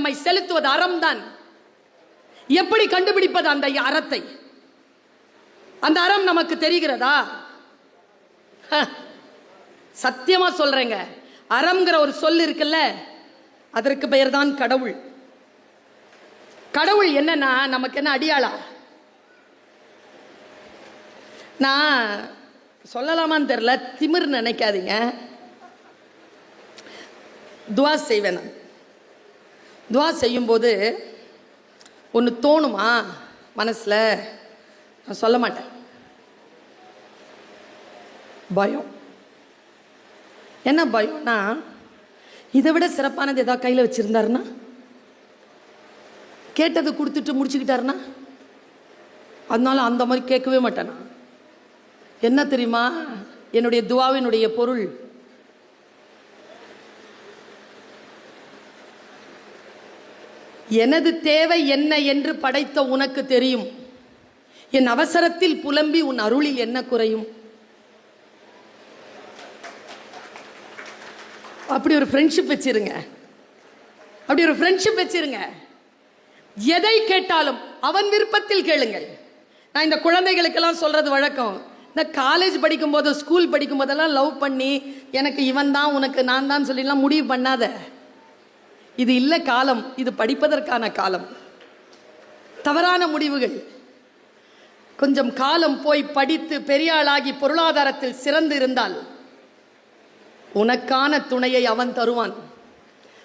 நம்மை செலுத்துவது அறம்தான். எப்படி கண்டுபிடிப்பது அந்த அறத்தை? அந்த அறம் நமக்கு தெரிகிறதா? ஹ, சத்தியமா சொல்றேங்க. அறம்ங்கிற ஒரு சொல் இருக்குல்ல அதற்கு பெயர் தான் கடவுள். கடவுள் என்னன்னா நமக்கு என்ன அடியாளா? நான் சொல்லலாமான்னு தெரில திமிர் நினைக்காதீங்க. துவா செய்வேன் நான். துவா செய்யும்போது ஒன்று தோணுமா மனசில்? நான் சொல்ல மாட்டேன். பயம். என்ன பயம்னா இதை விட சிறப்பானது ஏதாவது கையில் வச்சுருந்தாருன்னா? கேட்டதை கொடுத்துட்டு முடிச்சுக்கிட்டாருன்னா? அதனால அந்த மாதிரி கேட்கவே மாட்டேன் என்ன தெரியுமா? என்னுடைய துவாவினுடைய பொருள் எனது தேவை என்ன என்று படைத்த உனக்கு தெரியும். என் அவசரத்தில் புலம்பி உன் அருளில் என்ன குறையும்? அப்படி ஒரு ஃப்ரெண்ட்ஷிப் வச்சிருங்க. அப்படி ஒரு ஃப்ரெண்ட்ஷிப் வச்சிருங்க. எதை கேட்டாலும் அவன் விருப்பத்தில் கேளுங்கள். நான் இந்த குழந்தைகளுக்கெல்லாம் சொல்றது வழக்கம். இந்த காலேஜ் படிக்கும்போது ஸ்கூல் படிக்கும் போதெல்லாம் லவ் பண்ணி எனக்கு இவன் தான் உனக்கு நான் தான் சொல்லிலாம் முடிவு பண்ணாத. இது இல்லை காலம் இது படிப்பதற்கான காலம். தவறான முடிவுகள். கொஞ்சம் காலம் போய் படித்து பெரியாளாகி பொருளாதாரத்தில் சிறந்து இருந்தால் உனக்கான துணையை அவன் தருவான்.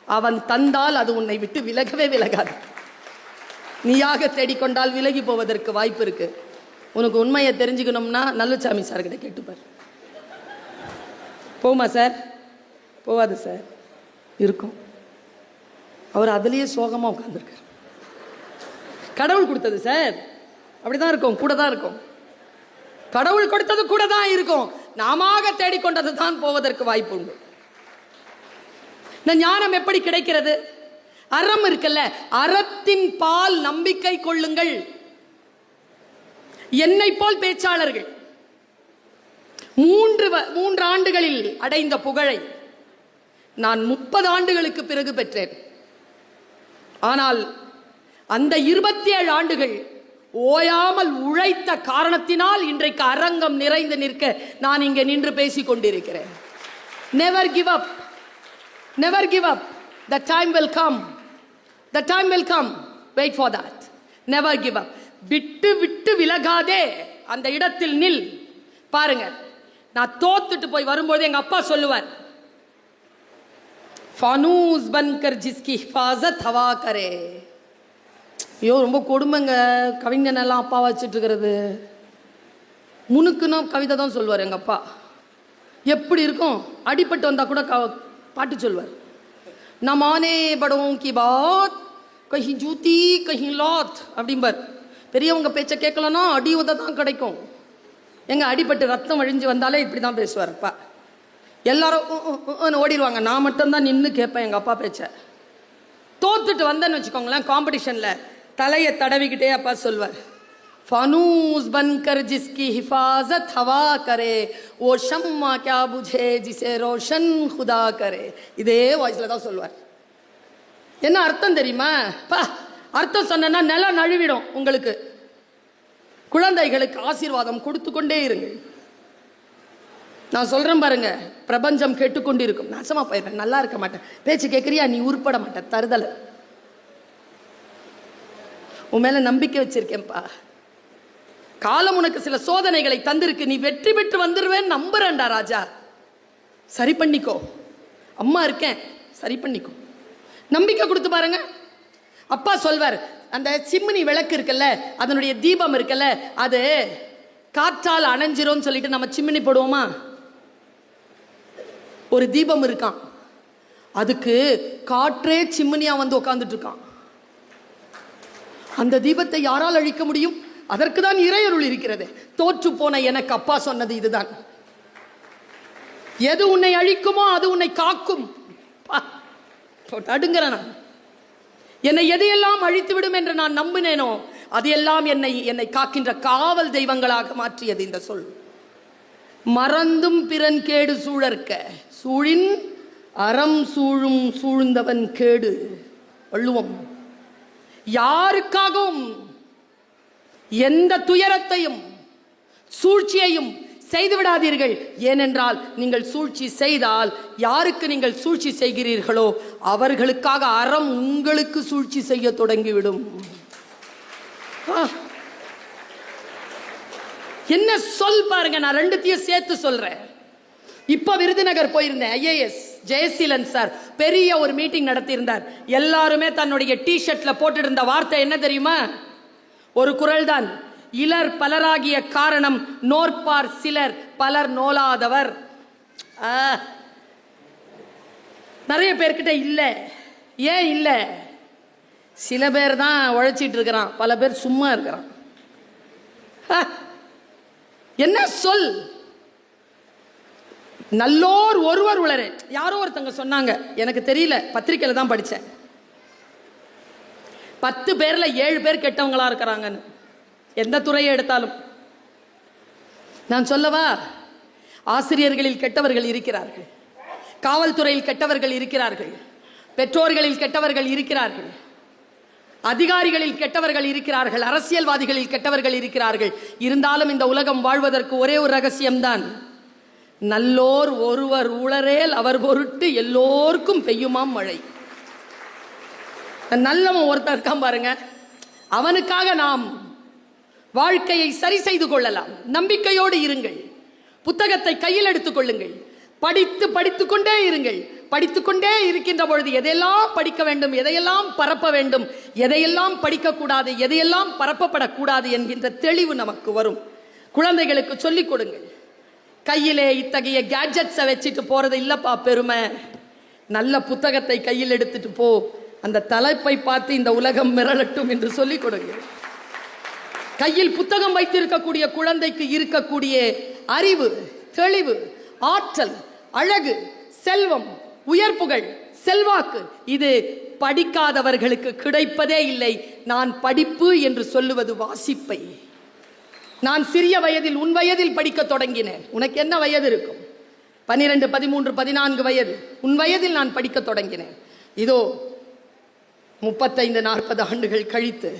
அவன் தந்தால் அது உன்னை விட்டு விலகவே விலகாது. நீயாக தேடிக்கொண்டால் விலகி போவதற்கு வாய்ப்பு இருக்கு. உனக்கு உண்மையை தெரிஞ்சுக்கணும்னா நல்லுச்சாமி சார்கிட்ட கேட்டுப்பார் போமா சார்? போவாது சார். இருக்கும். அவர் அதுலேயே சோகமாக உட்காந்துருக்கார் கடவுள் கொடுத்தது சார். அப்படிதான் இருக்கும் கூட தான் இருக்கும். கடவுள் கொடுத்தது கூட தான் இருக்கும். நாம தேடிக்கொண்டது தான் போவதற்கு வாய்ப்பு உண்டு. இந்த ஞானம் எப்படி கிடைக்கிறது? அறம் இருக்குல்ல அறத்தின் பால் நம்பிக்கை கொள்ளுங்கள். என்னை போல் பேச்சாளர்கள் மூன்று வ- மூன்று ஆண்டுகளில் அடைந்த புகழை நான் முப்பது ஆண்டுகளுக்கு பிறகு பெற்றேன். ஆனால் அந்த இருபத்தி ஏழு ஆண்டுகள் ஓயாமல் உழைத்த காரணத்தினால் இன்றைக்கு அரங்கம் நிறைந்து நிற்க நான் இங்கே நின்று பேசிக் கொண்டிருக்கிறேன். Never give up never give up the time will come the time will come wait for that never give up விட்டு விட்டு விலகாதே. அந்த இடத்தில் நில். பாருங்க நான் தோத்துட்டு போய் வரும்போது எங்க அப்பா சொல்லுவார். ஃபனூஸ் பன்கர் ஜிஸ்கி ஹிஃபாசத் ஹவா கரே ஐயோ ரொம்ப கொடுமைங்க. கவிஞனெல்லாம் அப்பா வச்சுட்டுருக்கிறது முனுக்குன்னா கவிதை தான் சொல்லுவார் எங்கள் அப்பா. எப்படி இருக்கும்? அடிபட்டு வந்தால் கூட க பாட்டு சொல்வார் நமானே படவும் கி பாத் கஹி ஜூத்தி கஹி லாத் அப்படிம்பார். பெரியவங்க பேச்சை கேட்கலன்னா அடி உத தான் கிடைக்கும். எங்கள் அடிபட்டு ரத்தம் வழிஞ்சு வந்தாலே இப்படி தான் பேசுவார் அப்பா. எல்லாரும் உ, உ, உ, உன்னு ஓடிடுவாங்க நான் மட்டும்தான் நின்று கேட்பேன் எங்கள் அப்பா பேச்சை தோத்துட்டு வந்தேன்னு வச்சுக்கோங்களேன் காம்படிஷனில் தலையை தடவிக்கிட்டே அப்பா சொல்வார் ஃபனூஸ் பன்கர் ஜிஸ்கி ஹிஃபாசத் ஹவா करे वो शम्मा क्या बुझे जिसे रोशन खुदा करे இதே வாய்ஸில் தான் சொல்வார் என்ன அர்த்தம் தெரியுமா பா அர்த்தம் சொன்னா நிலம் நழுவிடும் உங்களுக்கு குழந்தைகளுக்கு ஆசீர்வாதம் கொடுத்து கொண்டே இருங்க நான் சொல்கிறேன் பாருங்க பிரபஞ்சம் கேட்டுக்கொண்டிருக்கும். நாசமாக போயிடுறேன் நல்லா இருக்க மாட்டேன். பேச்சு கேட்குறியா நீ உருப்பட மாட்டேன் தருதலை. உன் மேலே நம்பிக்கை வச்சிருக்கேன்ப்பா. காலம் உனக்கு சில சோதனைகளை தந்திருக்கு நீ வெற்றி பெற்று வந்துடுவேன்னு நம்புறேன்டா ராஜா. சரி பண்ணிக்கோ. அம்மா இருக்கேன் சரி பண்ணிக்கோ. நம்பிக்கை கொடுத்து பாருங்க. அப்பா சொல்வார் அந்த சிம்மினி விளக்கு இருக்குல்ல அதனுடைய தீபம் இருக்குல்ல அது காற்றால் அணைஞ்சிரும் சொல்லிட்டு நம்ம சிம்மினி போடுவோமா? ஒரு தீபம் இருக்கான் அதுக்கு காற்றே சிம்னியா வந்து உட்காந்துட்டு இருக்கான் அந்த தீபத்தை யாரால் அழிக்க முடியும்? அதற்கு தான் இறையருள் இருக்கிறது. தோற்று போன எனக்கு அப்பா சொன்னது இதுதான். எது உன்னை அழிக்குமோ அது உன்னை காக்கும். பா, நான். என்னை எதையெல்லாம் அழித்து விடும் என்று நான் நம்பினேனோ அதையெல்லாம் என்னை என்னை காக்கின்ற காவல் தெய்வங்களாக மாற்றியது இந்த சொல். மறந்தும் பிறன் கேடு சூழற்க. சூழின் அறம் சூழும் சூழ்ந்தவன் கேடு. வள்ளுவம். யாருக்காகவும் எந்த துயரத்தையும் சூழ்ச்சியையும் செய்து விடாதீர்கள் ஏனென்றால் நீங்கள் சூழ்ச்சி செய்தால் யாருக்கு நீங்கள் சூழ்ச்சி செய்கிறீர்களோ அவர்களுக்காக அறம் உங்களுக்கு சூழ்ச்சி செய்ய தொடங்கிவிடும். ஆ. என்ன சொல் பாருங்க நான் ரெண்டுத்தையும் சேர்த்து சொல்றேன். இப்போ விருதுநகர் போயிருந்தேன் ஐஏஎஸ் ஜெயசீலன் சார் பெரிய ஒரு மீட்டிங் நடத்தியிருந்தார். எல்லாருமே தன்னுடைய டிஷர்ட்ல போட்டிருந்த வார்த்தை என்ன தெரியுமா? ஒரு குரல் தான் இலர் பலராகிய காரணம் நோற்பார் சிலர் பலர் நோலாதவர். ஆ. நிறைய பேர்கிட்ட இல்லை. ஏன் இல்லை? சில பேர் தான் உழைச்சிட்டு இருக்கிறான் பல பேர் சும்மா இருக்கிறான். ஆ. என்ன சொல்? நல்லோர் ஒருவர் உளரே. யாரோ ஒருத்தங்க சொன்னாங்க. எனக்கு தெரியல. பத்திரிக்கையில தான் படித்தேன் பத்து பேரில் ஏழு பேர் கெட்டவங்களா இருக்கிறாங்கன்னு. எந்த துறையை எடுத்தாலும். நான் சொல்லவா? ஆசிரியர்களில் கெட்டவர்கள் இருக்கிறார்கள். காவல்துறையில் கெட்டவர்கள் இருக்கிறார்கள். பெற்றோர்களில் கெட்டவர்கள் இருக்கிறார்கள். அதிகாரிகளில் கெட்டவர்கள் இருக்கிறார்கள் அரசியல்வாதிகளில் கெட்டவர்கள் இருக்கிறார்கள். இருந்தாலும் இந்த உலகம் வாழ்வதற்கு ஒரே ஒரு ரகசியம்தான். நல்லோர் ஒருவர் உளரேல் அவர் பொருட்டு எல்லோருக்கும் பெய்யுமாம் மழை. நல்லவன் ஒருத்தர் இருக்கான் பாருங்க. அவனுக்காக நாம் வாழ்க்கையை சரி செய்து கொள்ளலாம். நம்பிக்கையோடு இருங்கள். புத்தகத்தை கையில் எடுத்துக் கொள்ளுங்கள். படித்து படித்துக்கொண்டே இருங்கள். படித்துக்கொண்டே இருக்கின்ற பொழுது எதையெல்லாம் படிக்க வேண்டும் எதையெல்லாம் பரப்ப வேண்டும் எதையெல்லாம் படிக்கக்கூடாது எதையெல்லாம் பரப்பப்படக்கூடாது என்கின்ற தெளிவு நமக்கு வரும். குழந்தைகளுக்கு சொல்லிக் கொடுங்கள். கையிலே இத்தகைய கேட்ஜெட்ஸை வச்சுட்டு போறது இல்லப்பா பெருமை. நல்ல புத்தகத்தை கையில் எடுத்துட்டு போ. அந்த தலைப்பை பார்த்து இந்த உலகம் மிரளட்டும் என்று சொல்லிக் கொடுங்க கையில் புத்தகம் வைத்திருக்கக்கூடிய குழந்தைக்கு இருக்கக்கூடிய அறிவு தெளிவு ஆற்றல் அழகு செல்வம் உயர்ப்புகள் செல்வாக்கு இது படிக்காதவர்களுக்கு கிடைப்பதே இல்லை. நான் படிப்பு என்று சொல்லுவது வாசிப்பை. நான் சிறிய வயதில் உன் வயதில் படிக்க தொடங்கினேன். உனக்கு என்ன வயது இருக்கும்? பன்னிரெண்டு பதிமூன்று பதினான்கு வயது. உன் வயதில் நான் படிக்க தொடங்கினேன். இதோ முப்பத்தைந்து நாற்பது ஆண்டுகள் கழித்து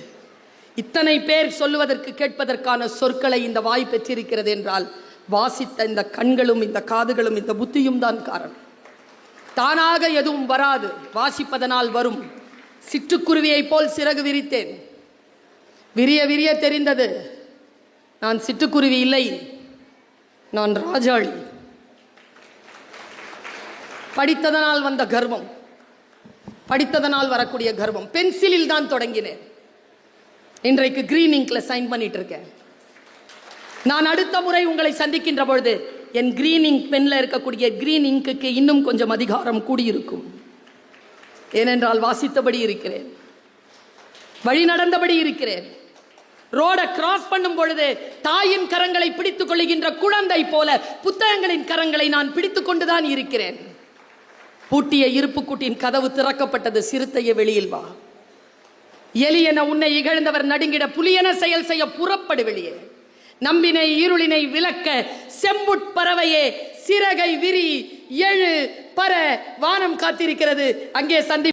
இத்தனை பேர் சொல்லுவதற்கு கேட்பதற்கான சொற்களை இந்த வாய் பெற்றிருக்கிறது என்றால் வாசித்த இந்த கண்களும் இந்த காதுகளும் இந்த புத்தியும் தான் காரணம். தானாக எதுவும் வராது. வாசிப்பதனால் வரும். சிட்டுக்குருவியைப் போல் சிறகு விரித்தேன். விரிய விரிய தெரிந்தது. நான் சிட்டுக்குருவி இல்லை. நான் ராஜாளி. படித்ததனால் வந்த கர்வம். படித்ததனால் வரக்கூடிய கர்வம். பென்சிலில் தான் தொடங்கினேன். இன்றைக்கு கிரீன் இங்கில் சைன் பண்ணிட்டு இருக்கேன். நான் அடுத்த முறை உங்களை சந்திக்கின்ற பொழுது என் கிரீன் இங்க் இருக்கக்கூடிய கிரீன் இங்க்குக்கு இன்னும் கொஞ்சம் அதிகாரம் கூடியிருக்கும். ஏனென்றால் வாசித்தபடி இருக்கிறேன். வழி நடந்தபடி இருக்கிறேன். ரோட கிராஸ் பண்ணும் பொழுது தாயின் கரங்களை பிடித்துக் கொள்கின்ற குழந்தை போல புத்தகங்களின் கரங்களை நான் பிடித்துக் கொண்டுதான் இருக்கிறேன். பூட்டிய இருப்பு கூட்டின் கதவு திறக்கப்பட்டது சிறுத்தைய வெளியில் வா. எலியென உன்னை இகழ்ந்தவர் நடுங்கிட புலியென செயல் செய்ய புறப்படு வெளியே. நம்பினை இருளினை விளக்க செம்புட்பறவையே சிறகை விரி எழு பர வானம் காத்திருக்கிறது. அங்கே சந்தி